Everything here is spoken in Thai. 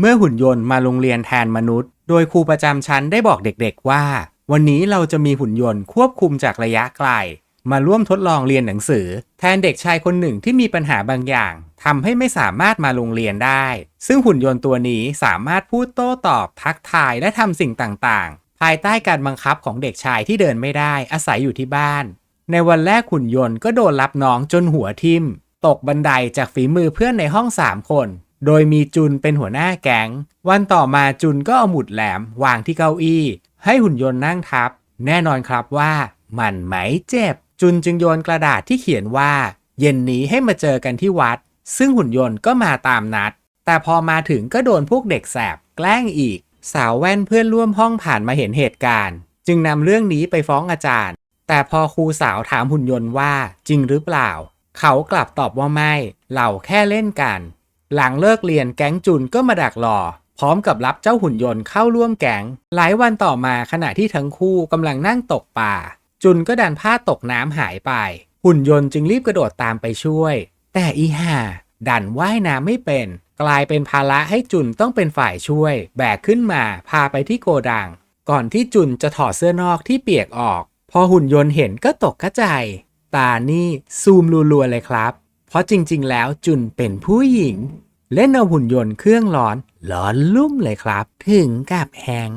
เมื่อหุ่นยนต์มาโรงเรียนแทนมนุษย์ โดยครูประจำชั้นได้บอกเด็กๆว่า วันนี้เราจะมีหุ่นยนต์ควบคุมจากระยะไกล มาร่วมทดลองเรียนหนังสือ แทนเด็กชายคนหนึ่งที่มีปัญหาบางอย่างทำให้ไม่สามารถมาโรงเรียนได้ ซึ่งหุ่นยนต์ตัวนี้สามารถพูดโต้ตอบ ทักทายและทำสิ่งต่างๆ ภายใต้การบังคับของเด็กชายที่เดินไม่ได้อาศัยอยู่ที่บ้าน ในวันแรกหุ่นยนต์ก็โดนรับน้องจนหัวทิ่ม ตกบันไดจากฝีมือเพื่อนในห้อง3คน โดยมีจุนเป็นหัวหน้าแก๊ง วันต่อมาจุนก็เอาหมุดแหลมวางที่เก้าอี้ ให้หุ่นยนต์นั่งทับ แน่นอนครับว่า มันไหมเจ็บ จุนจึงโยนกระดาษที่เขียนว่า เย็นนี้ให้มาเจอกันที่วัด ซึ่งหุ่นยนต์ก็มาตามนัด แต่พอมาถึงก็โดนพวกเด็กแสบแกล้งอีก สาวแว่นเพื่อนร่วมห้องผ่านมาเห็นเหตุการณ์ จึงนำเรื่องนี้ไปฟ้องอาจารย์ แต่พอครูสาวถามหุ่นยนต์ว่าจริงหรือเปล่า เขากลับตอบว่าไม่เราแค่เล่นกัน หลังเลิกเรียนแก๊งจุนก็มาดักรอพร้อมกับรับเจ้าหุ่นยนต์เข้าร่วมแก๊งหลายวันต่อมาขณะที่ทั้งคู่กำลังนั่งตกปลาจุนก็ดันพลาตกน้ำหายไป หุ่นยนต์จึงรีบกระโดดตามไปช่วย แต่อีห่าดันว่ายน้ำไม่เป็น กลายเป็นภาระให้จุนต้องเป็นฝ่ายช่วย แบกขึ้นมาพาไปที่โกดัง ก่อนที่จุนจะถอดเสื้อนอกที่เปียกออก พอหุ่นยนต์เห็นก็ตกกระจายตานี่ซูมรัวๆเลยครับ เพราะจริงๆ แล้วจุนเป็นผู้หญิง เล่นเอาหุ่นยนต์เครื่องร้อนร้อนลุ่มเลยครับ ถึงกับแหง